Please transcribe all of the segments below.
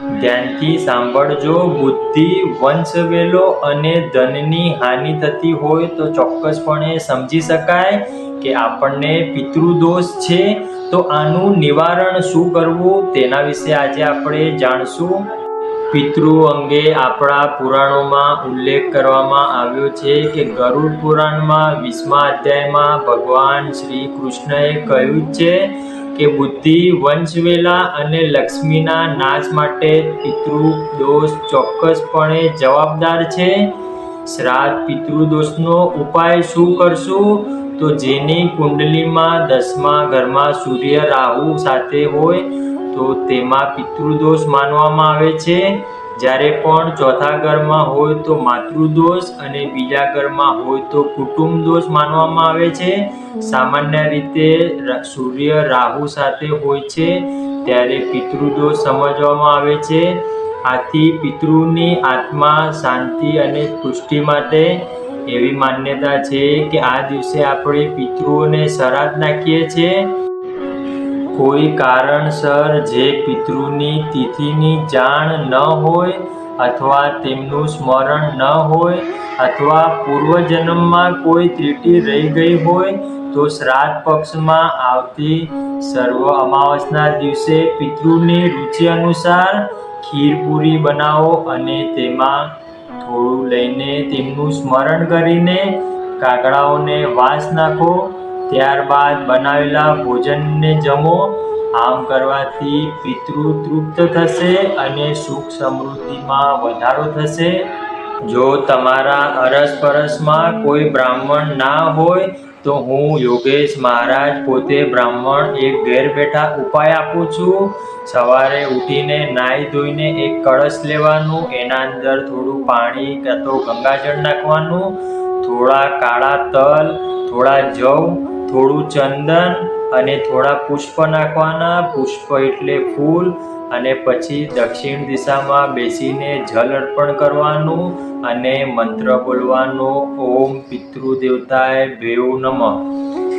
ધ્યાનથી સાંભળજો, બુદ્ધિ વંશવેલો અને ધનની હાનિ થતી હોય તો ચોક્કસપણે સમજી શકાય કે આપણને પિતૃદોષ છે. તો આનું નિવારણ શું કરવું તેના વિશે આજે આપણે જાણશું. પિતૃ અંગે આપણા પુરાણોમાં ઉલ્લેખ કરવામાં આવ્યો છે કે ગરુડ પુરાણમાં વીસમા અધ્યાયમાં ભગવાન શ્રી કૃષ્ણએ કહ્યું છે કે બુદ્ધિ વંશવેલા અને લક્ષ્મીના નાશ માટે પિતૃ દોષ ચોક્કસપણે જવાબદાર છે? શ્રાદ્ધ પિતૃદોષનો ઉપાય શું કરશું? તો જેની કુંડલીમાં દસમા ઘરમાં સૂર્ય રાહુ સાથે હોય, તો તેમાં પિતૃદોષ માનવામાં આવે છે. જ્યારે પણ ચોથા ઘરમાં હોય તો માતૃદોષ અને બીજા ઘરમાં હોય તો કુટુંબ દોષ માનવામાં આવે છે. સામાન્ય રીતે સૂર્ય રાહુ સાથે હોય છે ત્યારે પિતૃદોષ સમજવામાં આવે છે. આથી પિતૃની આત્મા શાંતિ અને પુષ્ટિ માટે એવી માન્યતા છે કે આ દિવસે આપણે પિતૃઓને શરાદ નાખીએ છીએ. કોઈ કારણસર જે પિતૃની તિથિની જાણ ન હોય અથવા તેમનું સ્મરણ ન હોય અથવા પૂર્વજન્મમાં કોઈ ત્રુટિ રહી ગઈ હોય તો શ્રાદ્ધ પક્ષમાં આવતી સર્વ અમાવસના દિવસે પિતૃની રુચિ અનુસાર ખીરપૂરી બનાવો અને તેમાં થોડું લઈને તેમનું સ્મરણ કરીને કાગડાઓને વાસ નાખો. ત્યારબાદ બનાવેલા ભોજનને જમો. આમ કરવાથી પિતૃ તૃપ્ત થશે અને સુખ સમૃદ્ધિમાં વધારો થશે. જો તમારા અરસપરસમાં કોઈ બ્રાહ્મણ ના હોય, તો હું યોગેશ મહારાજ પોતે બ્રાહ્મણ એક ઘેર બેઠા ઉપાય આપું છું. સવારે ઉઠીને નાહી ધોઈને એક કળશ લેવાનું, એના અંદર થોડું પાણી કાં તો ગંગાજળ નાખવાનું, થોડા કાળા તલ, થોડા જવ થોડું ચંદન અને થોડા પુષ્પ નાખવાના. પુષ્પ એટલે ફૂલ અને પછી દક્ષિણ દિશામાં બેસીને જલ અર્પણ કરવાનું અને મંત્ર બોલવાનો. ઓમ પિતૃ દેવતાય ભેવ નમ.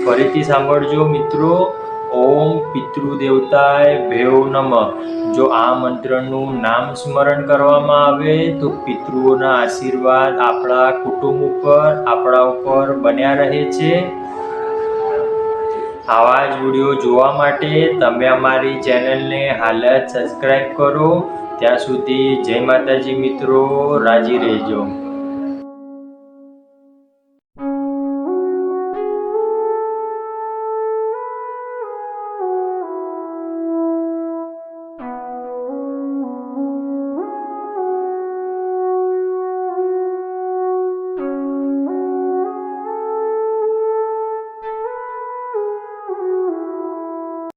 ફરીથી સાંભળજો મિત્રો. ઓમ પિતૃ દેવતાય ભેવ નમ. જો આ મંત્રનું નામ સ્મરણ કરવામાં આવે, તો પિતૃઓના આશીર્વાદ આપણા કુટુંબ ઉપર, આપણા ઉપર બન્યા રહે છે. આવા જ વીડિયો જોવા માટે તમે અમારી ચેનલને હાલ જ સબસ્ક્રાઈબ કરો. ત્યાં સુધી જય માતાજી મિત્રો, રાજી રહેજો.